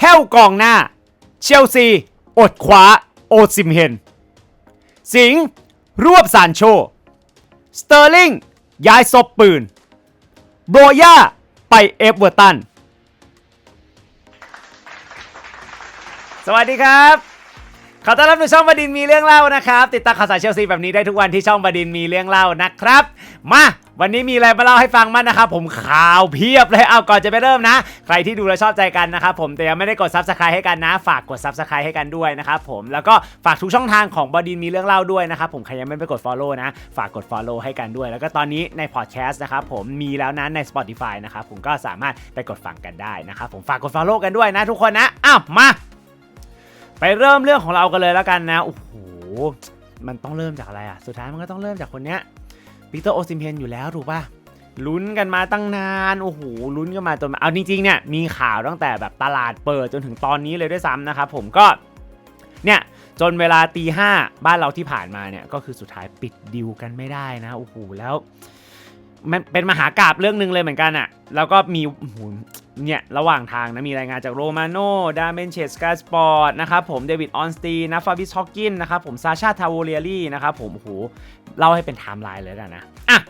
แฮวกองหน้า เชลซี อดขวา โอซิมเฮน สิงห์รวบซานโช สเตอร์ลิง ย้ายศพปืน โบรย่า ไปเอฟเวอร์ตัน สวัสดีครับขอต้อนรับสู่ช่องบดินมีเรื่องเล่านะครับ ติดตามข่าวสารเชลซีแบบนี้ได้ทุกวันที่ช่องบดินมีเรื่องเล่านะครับ มา วันนี้มีอะไรมาเล่าให้ฟังมั้งนะครับผมข่าวเพียบเลยเอาก่อนจะไปเริ่มนะ ใครที่ดูแลชอบใจกันนะครับผมแต่ยังไม่ได้กดซับสไครต์ให้กันนะ ฝากกดซับสไครต์ให้กันด้วยนะครับผมแล้วก็ฝากทุกช่องทางของบอดินมีเรื่องเล่าด้วยนะครับผมใครยังไม่ไปกด Follow นะ ฝากกด Follow ให้กันด้วย แล้วก็ตอนนี้ในพอดแคสต์นะครับผมมีแล้วนะใน Spotify นะครับผมก็สามารถไปกดฟังกันได้นะครับผมฝากกด Follow กันด้วยนะ ทุกคนนะอ้าวมา ไปเริ่มเรื่องของเรากันเลยแล้วกันนะโอ้โหมันต้องเริ่มจากอะไรอะสุดท้ายมันก็ต้องเริ่มจากคนเนี้ย ปีเตอร์โอซิมเพนอยู่แล้วถูกป่ะลุ้นกันมาตั้งนาน โอ้โหลุ้นกันมาจนเอาจริงๆเนี่ยมีข่าวตั้งแต่แบบตลาดเปิดจนถึงตอนนี้เลยด้วยซ้ำนะครับผมก็เนี่ยจนเวลาตีห้าบ้านเราที่ผ่านมาเนี่ยก็คือสุดท้ายปิดดิวกันไม่ได้นะโอ้โหแล้วมันเป็นมหากราบเรื่องหนึ่งเลยเหมือนกันอะ่ะ แล้วก็มีโอ้โห เนี่ยระหว่างทางนะมีรายงานจากโรมาโนดาเมนเชสกาสปอร์ตนะครับผมเดวิดออนสตีนะฟาบิสฮอกกินนะครับผมซาชาทาวเลียรี่นะครับผมโอ้โหเล่าให้เป็นไทม์ไลน์เลยกันนะอะ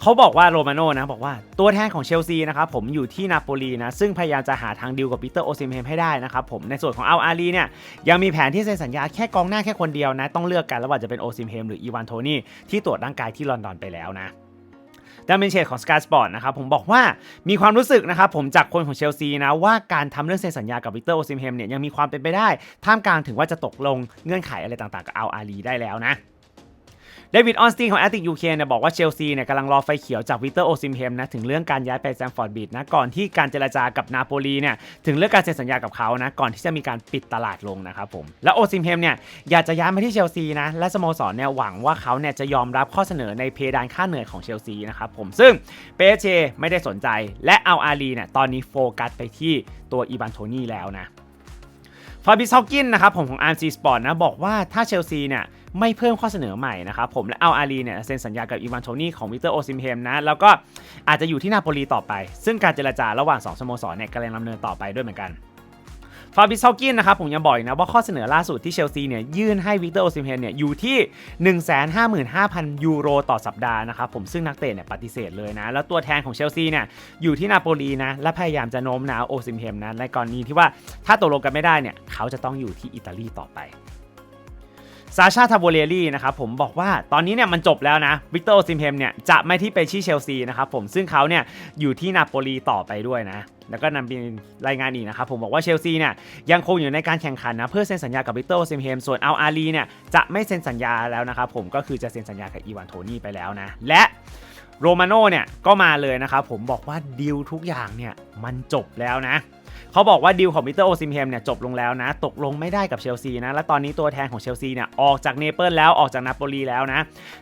เขาบอกว่าโรมาโนนะบอกว่าตัวแทนของเชลซีนะครับผมอยู่ที่นาโปลีนะซึ่งพยายามจะหาทางดิวกับปีเตอร์โอซิมเฮมให้ได้นะครับผมในส่วนของอัลอารีเนี่ยยังมีแผนที่เซ็นสัญญาแค่กองหน้าแค่คนเดียวนะต้องเลือกกันระหว่างจะเป็นโอซิมเฮมหรืออีวานโทนี่ที่ตรวจร่างกายที่ลอนดอนไปแล้วนะ ดัมเบนเชดของ Sky Sport นะครับผมบอกว่ามีความรู้สึกนะครับผมจากคนของเชลซีนะว่าการทำเรื่องเซ็นสัญญากับวิกเตอร์โอซิมเฮมเนี่ยยังมีความเป็นไปได้ท่ามกลางถึงว่าจะตกลงเงื่อนไขอะไรต่างๆกับอัลอาลีได้แล้วนะ เดวิดออนสตีนของแอตติกยูเคเนี่ยบอกว่าเชลซีเนี่ยกำลังรอไฟเขียวจากวิเตอร์โอซิมเฮมนะถึงเรื่องการย้ายไปแซมฟอร์ดบีดนะก่อนที่การเจรจากับนาโปลีเนี่ยถึงเรื่องการเซ็นสัญญากับเขานะก่อนที่จะมีการปิดตลาดลงนะครับผมและโอซิมเฮมเนี่ยอยากจะย้ายมาที่เชลซีนะและสโมสรเนี่ยหวังว่าเขาเนี่ยจะยอมรับข้อเสนอในเพดานค่าเหนื่อยของเชลซีนะครับผมซึ่งเปเชไม่ได้สนใจและเอาอาลีเนี่ยตอนนี้โฟกัสไปที่ตัวอีบานโทนี่แล้วนะฟาบิสฮอกกินนะครับผมของ RMC Sport นะบอกว่าถ้าเชลซีเนี่ย ไม่เพิ่มข้อเสนอใหม่นะครับผมและเอาอารีเนี่ยเซ็นสัญญากับอีวานโทนี่ของวิเตอร์โอซิมเฮมนะแล้วก็อาจจะอยู่ที่นาโปลีต่อไป ซึ่งการเจรจาระหว่าง2สโมสรเนี่ยกำลังดำเนินต่อไปด้วยเหมือนกันฟาบิสฮอกกินนะครับผมยังบอกอีกนะว่าข้อเสนอล่าสุดที่เชลซีเนี่ยยื่นให้วิกเตอร์โอซิมเฮมเนี่ยอยู่ที่ 155,000 ยูโรต่อสัปดาห์นะครับผมซึ่งนักเตะเนี่ยปฏิเสธเลยนะ แล้วตัวแทนของเชลซีเนี่ยอยู่ที่นาโปลีนะ และพยายามจะโน้มน้าวโอซิมเฮมนะในกรณีที่ว่าถ้าตกลงกันไม่ได้เนี่ยเขาจะต้องอยู่ที่อิตาลีต่อไป ซาชาทาโบเลียรี่นะครับผมบอกว่าตอนนี้เนี่ยมันจบแล้วนะวิกเตอร์โอซิมเฮมเนี่ยจะไม่ที่ไปที่เชลซีนะครับผมซึ่งเขาเนี่ยอยู่ที่นาโปลีต่อไปด้วยนะแล้วก็นำเป็นรายงานอีกนะครับผมบอกว่าเชลซีเนี่ยยังคงอยู่ในการแข่งขันนะเพื่อเซ็นสัญญากับวิกเตอร์โอซิมเฮมส่วนเอาอาลีเนี่ยจะไม่เซ็นสัญญาแล้วนะครับผมก็คือจะเซ็นสัญญากับอีวานโทนี่ไปแล้วนะและโรมาโน่เนี่ยก็มาเลยนะครับผมบอกว่าดีลทุกอย่างเนี่ยมันจบแล้วนะ เขาบอกว่าดีลของมิเตอร์โอซิมเฮมเนี่ยจบลงแล้วนะ ตกลงไม่ได้กับเชลซีนะ และตอนนี้ตัวแทนของเชลซีเนี่ยออกจากเนเปิลแล้วออกจากนาโปลีแล้วนะ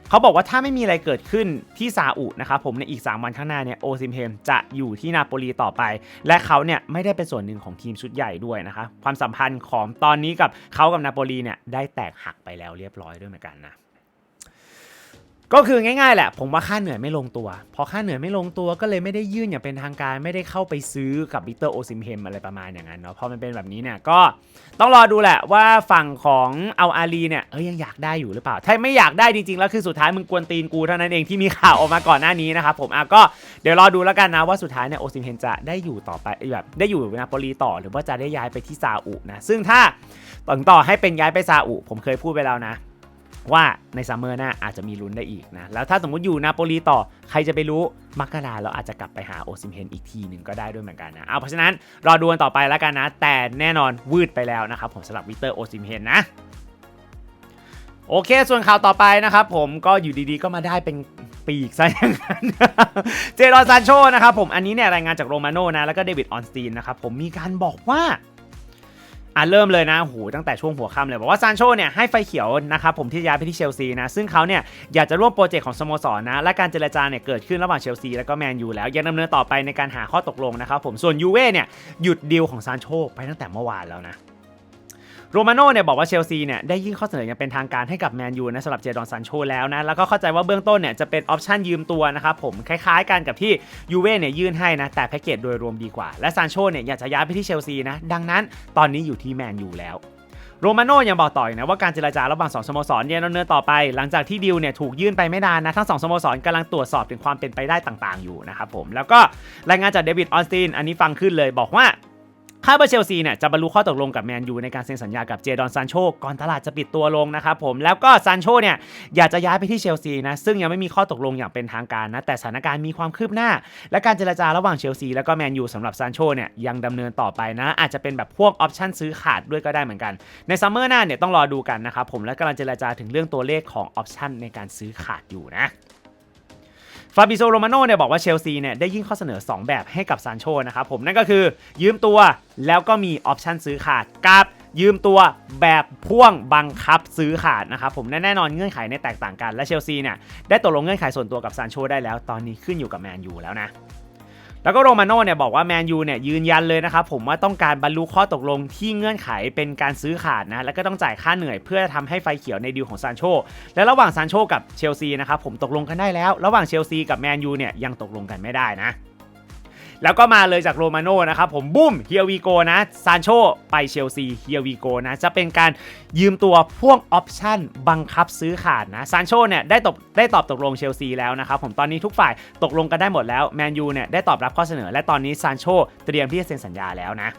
เขาบอกว่าถ้าไม่มีอะไรเกิดขึ้นที่ซาอุนะครับผมในอีก 3 วันข้างหน้าเนี่ยโอซิมเฮมจะอยู่ที่นาโปลีต่อไป และเขาเนี่ยไม่ได้เป็นส่วนหนึ่งของทีมชุดใหญ่ด้วยนะคะความสัมพันธ์ของตอนนี้กับเขากับนาโปลีเนี่ยได้แตกหักไปแล้วเรียบร้อยด้วยเหมือนกันนะ ก็คือง่ายๆแหละ ผมว่าค่าเหนื่อยไม่ลงตัว พอค่าเหนื่อยไม่ลงตัวก็เลยไม่ได้ยื่นอย่างเป็นทางการไม่ได้เข้าไปซื้อกับวิกเตอร์โอซิมเฮมอะไรประมาณอย่างนั้นเนาะพอมันเป็นแบบนี้เนี่ยก็ต้องรอดูแหละว่าฝั่งของเอาอาลีเนี่ยเอ้ยยังอยากได้อยู่หรือเปล่า ถ้าไม่อยากได้จริงๆแล้วคือสุดท้ายมึงกวนตีนกูเท่านั้นเองที่มีข่าวออกมาก่อนหน้านี้นะครับผมอะก็เดี๋ยวรอดูแล้วกันนะว่าสุดท้ายเนี่ยโอซิมเฮมจะได้อยู่ต่อไปแบบได้อยู่นาโปลีต่อหรือว่าจะได้ย้ายไปที่ซาอุนะซึ่งถ้าต่อต่อให้เป็นย้ายไปซาอุผมเคยพูดไปแล้วนะ ว่าในซัมเมอร์หน้าอาจจะมีลุ้นได้อีกนะ แล้วถ้าสมมติอยู่นาโปลีต่อใครจะไปรู้มักกะลาเราอาจจะกลับไปหาโอซิมเฮนอีกทีหนึ่งก็ได้ด้วยเหมือนกันนะ เอาเพราะฉะนั้นรอดูกันต่อไปแล้วกันนะ แต่แน่นอนวืดไปแล้วนะครับผมสำหรับวิเตอร์โอซิมเฮนนะโอเค ส่วนข่าวต่อไปนะครับผมก็อยู่ดีๆก็มาได้เป็นปีกซะอย่างนั้นเจรอนซานโชนะครับผมอันนี้เนี่ยรายงานจากโรมาโนนะแล้วก็เดวิดออนสตีนนะครับผมมีการบอกว่า อะเริ่มเลยนะโหตั้งแต่ช่วงหัวค่ำเลยบอกว่าซานโชเนี่ยให้ไฟเขียวนะครับผมที่ย้ายไปที่เชลซีนะ ซึ่งเขาเนี่ยอยากจะร่วมโปรเจกต์ของสโมสรนะ และการเจรจาเนี่ยเกิดขึ้นระหว่างเชลซีและก็แมนยูแล้ว ยังดำเนินต่อไปในการหาข้อตกลงนะครับผมส่วนยูเว่เนี่ยหยุดดีลของซานโชไปตั้งแต่เมื่อวานแล้วนะ โรมาโน่เนี่ยบอกว่าเชลซีเนี่ยได้ยื่นข้อเสนออย่างเป็นทางการให้กับแมนยูนะสำหรับเจดอนซานโชแล้วนะ แล้วก็เข้าใจว่าเบื้องต้นเนี่ยจะเป็นออปชันยืมตัวนะครับผมคล้ายๆกันกับที่ยูเว่เนี่ยยื่นให้นะ แต่แพ็กเกจโดยรวมดีกว่า และซานโชเนี่ยอยากจะย้ายไปที่เชลซีนะ ดังนั้นตอนนี้อยู่ที่แมนยูแล้วโรมาโน่ยังบอกต่ออีกนะว่าการเจรจาระหว่างสองสโมสรยังดำเนินต่อไปหลังจากที่ดิวเนี่ยถูกยื่นไปไม่นานนะทั้งสองสโมสรกำลังตรวจสอบถึงความเป็นไปได้ต่างๆ อยู่นะครับผมแล้วก็รายงานจากเดวิดออสตินอันนี้ฟังขึ้นเลยบอกว่า คาดว่าเชลซีเนี่ยจะบรรลุข้อตกลงกับแมนยูในการเซ็นสัญญากับเจดอนซานโชก่อนตลาดจะปิดตัวลงนะครับผมแล้วก็ซานโชเนี่ยอยากจะย้ายไปที่เชลซีนะซึ่งยังไม่มีข้อตกลงอย่างเป็นทางการนะแต่สถานการณ์มีความคืบหน้า และการเจรจาระหว่างเชลซีแล้วก็แมนยูสำหรับซานโชเนี่ยยังดำเนินต่อไปนะ อาจจะเป็นแบบพวกออปชั่นซื้อขาดด้วยก็ได้เหมือนกัน ในซัมเมอร์หน้าเนี่ยต้องรอดูกันนะครับผมและกำลังเจรจาถึงเรื่องตัวเลขของออปชั่นในการซื้อขาดอยู่นะ ฟาบิโซโรมาโน่เนี่ยบอกว่าเชลซีเนี่ยได้ยื่นข้อเสนอ 2 แบบให้กับซานโชนะครับผมนั่นก็คือยืมตัวแล้วก็มีออปชันซื้อขาดกับยืมตัวแบบพ่วงบังคับซื้อขาดนะครับผมแน่นอนเงื่อนไขในยแตกต่างกันและเชลซีเนี่ยได้ตกลงเงื่อนไขส่วนตัวกับซานโชได้แล้ว ตอนนี้ขึ้นอยู่กับแมนยูแล้วนะ แล้วก็โรมาโน่เนี่ยบอกว่าแมนยูเนี่ยยืนยันเลยนะครับผมว่าต้องการบรรลุข้อตกลงที่เงื่อนไขเป็นการซื้อขาดนะแล้วก็ต้องจ่ายค่าเหนื่อยเพื่อทำให้ไฟเขียวในดีลของซานโชและระหว่างซานโชกับเชลซีนะครับผมตกลงกันได้แล้ว ระหว่างเชลซีกับแมนยูเนี่ยยังตกลงกันไม่ได้นะ แล้วก็มาเลยจากโรมาโน่นะครับผมบุ้มเฮียวีโกนะซานโชไปเชลซีเฮียวีโกนะจะเป็นการยืมตัวพ่วงออปชั่นบังคับซื้อขาดนะซานโชเนี่ยได้ตอบได้ตอบตกลงเชลซีแล้วนะครับผมตอนนี้ทุกฝ่ายตกลงกันได้หมดแล้วแมนยูเนี่ยได้ตอบรับข้อเสนอ และตอนนี้ซานโชเตรียมที่จะเซ็นสัญญาแล้วนะ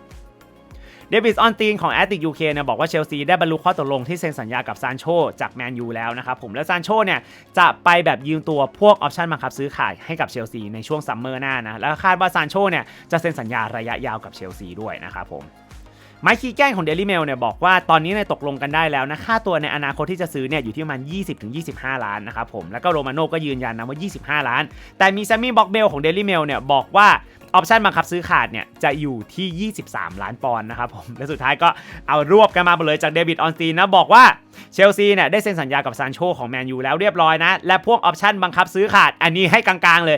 เดวิสออนตีนของแอตติกยูเคเนี่ยบอกว่าเชลซีได้บรรลุข้อตกลงที่เซ็นสัญญากับซานโชจากแมนยูแล้วนะครับผมและซานโชเนี่ยจะไปแบบยืมตัวพวกออปชั่นบังคับซื้อขายให้กับเชลซีในช่วงซัมเมอร์หน้านะแล้วคาดว่าซานโชเนี่ยจะเซ็นสัญญาระยะยาวกับเชลซีด้วยนะครับผม ไมค์คีแกนของ Daily Mail เนี่ยบอกว่าตอนนี้เนี่ยตกลงกันได้แล้วนะค่าตัวในอนาคตที่จะซื้อเนี่ยอยู่ที่ประมาณ 20-25 ล้านนะครับผมแล้วก็โรมาโน่ก็ยืนยันนะว่า 25 ล้าน แต่มีแซมมี่บ็อกเบลของ Daily Mail เนี่ยบอกว่าออปชันบังคับซื้อขาดเนี่ยจะอยู่ที่ 23 ล้านปอนด์นะครับผมและสุดท้ายก็เอารวบกันมาหมดเลยจากเดวิดออนสตีนนะบอกว่าเชลซีเนี่ยได้เซ็นสัญญากับซานโชของแมนยูแล้วเรียบร้อยนะ และพวกออปชันบังคับซื้อขาด อันนี้ให้กลางๆเลย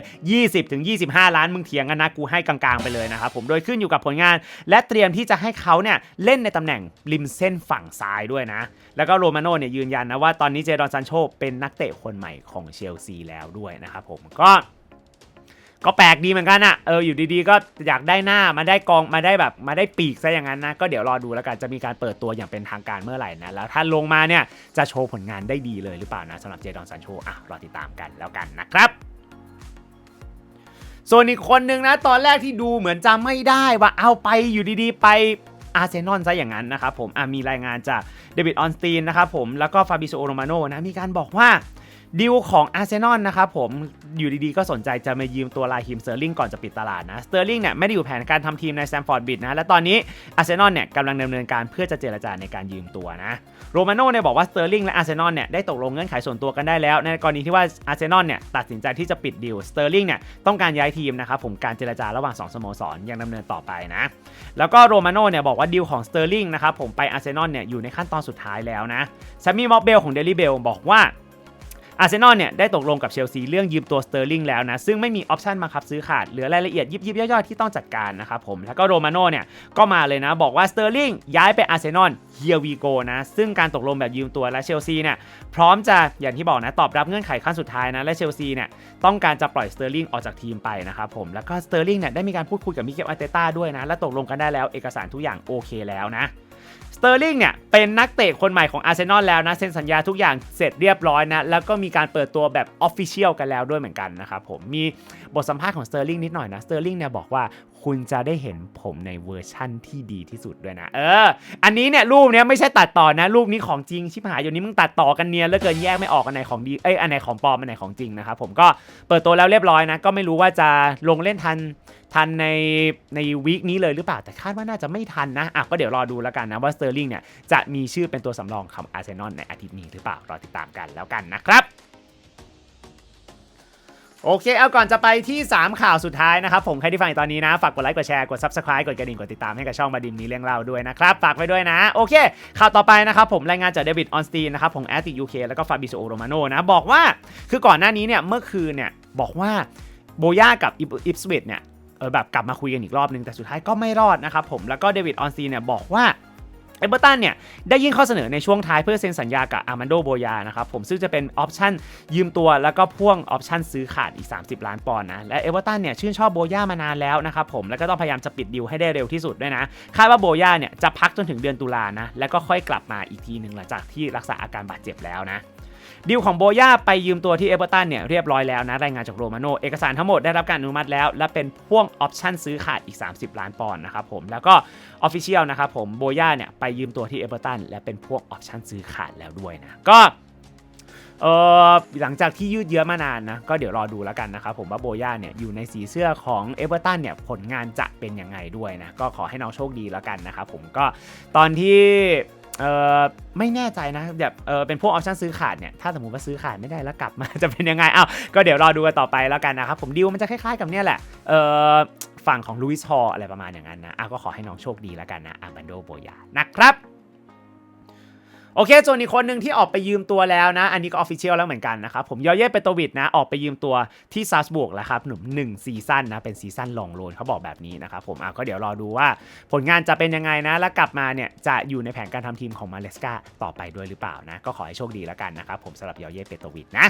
20-25 ล้านมึงเถียงกันนะกูให้กลางๆไปเลยนะครับผมโดยขึ้นอยู่กับผลงาน และเตรียมที่จะให้เขาเนี่ยเล่นในตำแหน่งริมเส้นฝั่งซ้ายด้วยนะ แล้วก็โรมาโน่เนี่ยยืนยันนะว่าตอนนี้เจดอนซานโชเป็นนักเตะคนใหม่ของเชลซีแล้วด้วยนะครับผมก็ก็แปลกดีเหมือนกันอะเอออยู่ดีๆ ก็อยากได้หน้ามาได้กองมาได้แบบมาได้ปีกซะอย่างนั้นนะ ก็เดี๋ยวรอดูแล้วกันจะมีการเปิดตัวอย่างเป็นทางการเมื่อไหร่นะ แล้วถ้าลงมาเนี่ยจะโชว์ผลงานได้ดีเลยหรือเปล่านะสำหรับเจดอนซันโชอะรอติดตามกันแล้วกันนะครับส่วนอีกคนนึงนะ ตอนแรกที่ดูเหมือนจะไม่ได้ว่าเอาไปอยู่ดีๆ ไป อาร์เซนอลซะอย่างนั้นนะครับผมมีรายงานจากเดวิดออนสตีนนะครับผมแล้วก็ฟาบิโซโอโรมาโนนะมีการบอกว่า ดีลของอาร์เซนอลนะครับผมอยู่ดีๆ ก็สนใจจะมายืมตัวลาฮิมสเตอร์ลิงก่อนจะปิดตลาดนะสเตอร์ลิงเนี่ยไม่ได้อยู่แผนการทำทีมในแซมฟอร์ดบิดนะและตอนนี้อาร์เซนอลเนี่ยกำลังดำเนินการเพื่อจะเจรจาในการยืมตัวนะโรมาโน่เนี่ยบอกว่าสเตอร์ลิงและอาร์เซนอลเนี่ยได้ตกลงเงื่อนไขส่วนตัวกันได้แล้ว ในกรณีที่ว่าอาร์เซนอลเนี่ยตัดสินใจที่จะปิดดีลสเตอร์ลิงเนี่ยต้องการย้ายทีมนะครับผมการเจรจาระหว่างสองสโมสรยังดำเนินต่อไปนะแล้วก็โรมาโน่เนี่ยบอกว่าดีลของสเตอร์ลิงนะครับผมไปอาร์เซนอลเนี่ยอยู่ในขั้นตอนสุดท้ายแล้วนะแซมมี่มอบเบลของเดลี่เบลบอกว่า อาร์เซนอลเนี่ยได้ตกลงกับเชลซีเรื่องยืมตัวสเตอร์ลิงแล้วนะซึ่งไม่มีออปชันบังคับซื้อขาดเหลือรายละเอียดยิบยิบย่อยๆที่ต้องจัดการนะครับผมแล้วก็โรมาโน่เนี่ยก็มาเลยนะบอกว่าสเตอร์ลิงย้ายไปอาร์เซนอลเฮียวีโกนะซึ่งการตกลงแบบยืมตัวและเชลซีเนี่ยพร้อมจะอย่างที่บอกนะตอบรับเงื่อนไขขั้นสุดท้ายนะและเชลซีเนี่ยต้องการจะปล่อยสเตอร์ลิงออกจากทีมไปนะครับผมแล้วก็สเตอร์ลิงเนี่ยได้มีการพูดคุยกับมิเกลอาร์เตต้าด้วยนะและตกลงกันได้แล้วเอกสารทุกอย่างโอเคแล้วนะ สเตอร์ลิงเนี่ยเป็นนักเตะคนใหม่ของอาร์เซนอลแล้วนะเซ็นสัญญาทุกอย่างเสร็จเรียบร้อยนะ แล้วก็มีการเปิดตัวแบบออฟฟิเชียลกันแล้วด้วยเหมือนกันนะครับผมมีบทสัมภาษณ์ของสเตอร์ลิงนิดหน่อยนะสเตอร์ลิงเนี่ยบอกว่าคุณจะได้เห็นผมในเวอร์ชั่นที่ดีที่สุดด้วยนะ เออ อันนี้เนี่ยรูปเนี้ยไม่ใช่ตัดต่อนะ รูปนี้ของจริงชิบหายอยู่นี้มึงตัดต่อกันเนียนแล้วเกินแยกไม่ออกอันไหนของดีเอ้ยอันไหนของปลอมอันไหนของจริงนะครับผมก็เปิดตัวแล้วเรียบร้อยนะ ก็ไม่รู้ว่าจะลงเล่นทัน ทันในในวีคนี้เลยหรือเปล่า แต่คาดว่าน่าจะไม่ทันนะอะก็เดี๋ยวรอดูแล้วกันนะว่าสเตอร์ลิงเนี่ยจะมีชื่อเป็นตัวสำรองของอาร์เซนอลในอาทิตย์นี้หรือเปล่ารอติดตามกันแล้วกันนะครับโอเค เอาก่อนจะไปที่ 3 ข่าวสุดท้ายนะครับ ผมใครที่ฟังตอนนี้นะ ฝากกดไลค์ กดแชร์ กด Subscribe กดกระดิ่ง กดติดตามให้กับช่องบดินมีเรื่องเล่าด้วยนะครับ ฝากไว้ด้วยนะ โอเค ข่าวต่อไปนะครับผมรายงานจากเดวิดออนสตีนนะครับของแอตติยูเคแล้วก็ฟาบิโซโรมาโนนะ บอกว่าคือก่อนหน้านี้เนี่ย เมื่อคืนเนี่ย บอกว่าโบย่ากับอิปสวิตเนี่ย เออแบบกลับมาคุยกันอีกรอบนึงแต่สุดท้ายก็ไม่รอดนะครับผมแล้วก็เดวิดออนซีเนี่ยบอกว่าเอเบอร์ตันเนี่ยได้ยื่นข้อเสนอในช่วงท้ายเพื่อเซ็นสัญญากับอาร์มันโดโบยานะครับผมซึ่งจะเป็นออปชั่นยืมตัวแล้วก็พ่วงออปชั่นซื้อขาดอีก 30 ล้านปอนด์นะและเอเวอร์ตันเนี่ยชื่นชอบโบยามานานแล้วนะครับผมแล้วก็ต้องพยายามจะปิดดีลให้ได้เร็วที่สุดด้วยนะคาดว่าโบยาเนี่ยจะพักจนถึงเดือนตุลานะแล้วก็ค่อยกลับมาอีกทีหนึ่งหลังจากที่รักษาอาการบาดเจ็บแล้วนะ ดีลของโบย่าไปยืมตัวที่เอเวอร์ตันเนี่ยเรียบร้อยแล้วนะรายงานจากโรมาโนเอกสารทั้งหมดได้รับการอนุมัติแล้ว และเป็นพ่วงออปชั่นซื้อขาดอีก 30 ล้านปอนด์นะครับผมแล้วก็ออฟฟิเชียลนะครับผมโบย่าเนี่ยไปยืมตัวที่เอเ r อร์ตันและเป็นพ่วกออปชั่นซื้อขาดแล้วด้วยนะก็เออหลังจากที่ยืดเยื้อมานานนะ ก็เดี๋ยวรอดูแล้วกันนะครับผมว่าโบย่าเนี่ยอยู่ในสีเสื้อของเอเ r อร์ตันเนี่ยผลงานจะเป็นยังไงด้วยนะ ก็ขอให้น้องโชคดีแล้วกันนะครับผมก็ตอนที่ เออไม่แน่ใจนะแบบเออเป็นพวกออปชั่นซื้อขาดเนี่ยถ้าสมมติว่าซื้อขาดไม่ได้แล้วกลับมาจะเป็นยังไงอ้าวก็เดี๋ยวรอดูกันต่อไปแล้วกันนะครับผมดีลมันจะคล้ายๆกับเนี่ยแหละเออฝั่งของลุยส์ฮออะไรประมาณอย่างนั้นนะอะก็ขอให้น้องโชคดีแล้วกันนะอาบันโดโบยานะครับ โอเคส่วนอีกคนหนึ่งที่ออกไปยืมตัวแล้วนะ อันนี้ก็ออฟฟิเชียลแล้วเหมือนกันนะครับ ผมยอเย่เปโตวิดนะ ออกไปยืมตัวที่ซัสบวกแล้วครับ หนุ่มหนึ่งซีซั่นนะ เป็นซีซั่นลองโลนเขาบอกแบบนี้นะครับผมอะก็เดี๋ยวรอดูว่าผลงานจะเป็นยังไงนะ แล้วกลับมาเนี่ย จะอยู่ในแผนการทำทีมของมาเลสกาต่อไปด้วยหรือเปล่านะ ก็ขอให้โชคดีแล้วกันนะครับผมสำหรับยอเย่เปโตวิดนะ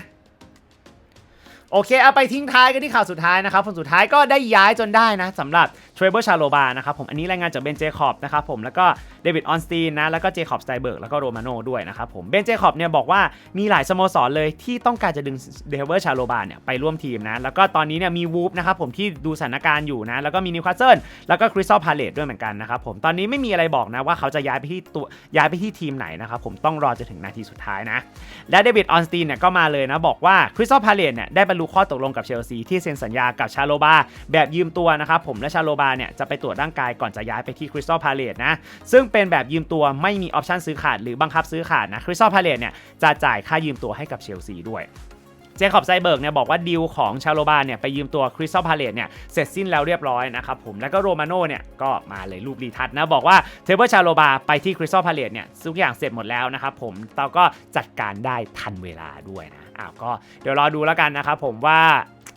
โอเคเอาไปทิ้งท้ายกันที่ข่าวสุดท้ายนะครับคนสุดท้ายก็ได้ย้ายจนได้นะสำหรับ เทรเบอร์ชาโลบานะครับผมอันนี้รายงานจากเบนเจคอบนะครับผมแล้วก็เดวิดออนสตีนนะแล้วก็เจคอบสไตเบิร์กแล้วก็โรมาโนด้วยนะครับผมเบนเจคอบเนี่ยบอกว่ามีหลายสโมสรเลยที่ต้องการจะดึงเดเวอร์ชาโลบาเนี่ยไปร่วมทีมนะแล้วก็ตอนนี้เนี่ยมีวูฟนะครับผมที่ดูสถานการณ์อยู่นะแล้วก็มีนิวคาสเซิลแล้วก็คริสตัลพาเลตด้วยเหมือนกันนะครับผมตอนนี้ไม่มีอะไรบอกนะว่าเขาจะย้ายไปที่ตัวย้ายไปที่ทีมไหนนะครับผมต้องรอจนถึงนาทีสุดท้ายนะและเดวิดออนสตีนเนี่ยก็มาเลยนะบอกว่าคริสตัลพาเลตเนี่ยได้บรรลุข้อตกลงกับเชลซีที่เซ็นสัญญากับชาโลบาแบบยืมตัวนะครับผมและชาโลบาเนี่ยจะไปตรวจร่างกายก่อนจะย้ายไปที่คริสตัลพาเลตนะ ซึ่งเป็นแบบยืมตัวไม่มีออปชันซื้อขาดหรือบังคับซื้อขาดนะคริสตัลพาเลตเนี่ยจะจ่ายค่ายืมตัวให้กับเชลซีด้วยเจคอบไซเบิร์กเนี่ยบอกว่าดีลของชาโลบาเนี่ยไปยืมตัวคริสตัลพาเลตเนี่ยเสร็จสิ้นแล้วเรียบร้อยนะครับผมแล้วก็โรมาโน่เนี่ยก็มาเลยรูปรีทัศน์นะบอกว่าเทเบิลชาโลบาไปที่คริสตัลพาเลตเนี่ยทุกอย่างเสร็จหมดแล้วนะครับผมเราก็จัดการได้ทันเวลาด้วยนะอ้าวก็เดี๋ยวรอดูแล้วกันนะครับผมว่า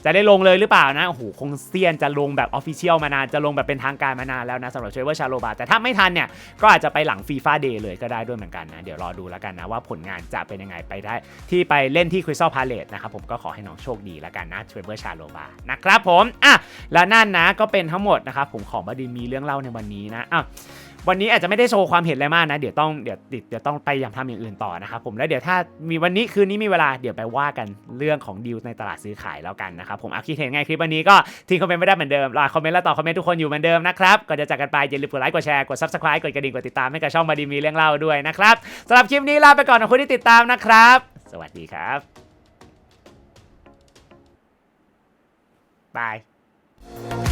จะได้ลงเลยหรือเปล่านะโอ้โหคงเซียนจะลงแบบออฟฟิเชียลมานานจะลงแบบเป็นทางการมานานแล้วนะสำหรับเทเบิลชาโลบาแต่ถ้าไม่ทันเนี่ยก็อาจจะไปหลังฟีฟ่าเดย์เลยก็ได้ด้วยเหมือนกันนะเดี๋ยวรอดูแล้วกันนะว่าผลงานจะเป็นยังไงไปได้ ที่ไปเล่นที่คริสตัลพาเลตนะครับผมก็ขอให้น้องโชคดีแล้วกันนะเทรเบอร์ชาโลบานะครับผมอะและนั่นนะก็เป็นทั้งหมดนะครับผมของบดินมีเรื่องเล่าในวันนี้นะอะวั วันนี้อาจจะไม่ได้โชว์ความเห็นอะไรมากนะ เดี๋ยวต้องเดี๋ยวติดเดี๋ยวต้องไปยังทำอย่างอื่นต่อนะครับผมแล้วเดี๋ยวถ้ามีวันนี้คืนนี้มีเวลาเดี๋ยวไปว่ากันเรื่องของดีลในตลาดซื้อขายแล้วกันนะครับผมอาคิดเห็นไงคลิปวันนี้ก็ทิ้งคอมเมนต์ไม่ได้เหมือนเดิมรอคอมเมนต์และตอบคอมเมนต์ทุกคนอยู่เหมือนเดิมนะครับก่อนจะจากกันไปอย่าลืมกดไลค์กดแชร์กด subscribe กดกระดิ่งกดติดตามให้กับช่องบดินทร์มีเรื่องเล่าด้วยนะครับสำหรับคลิปนี้ลาไปก่อนขอบคุณที่ติดตามนะครับ สวัสดีครับบาย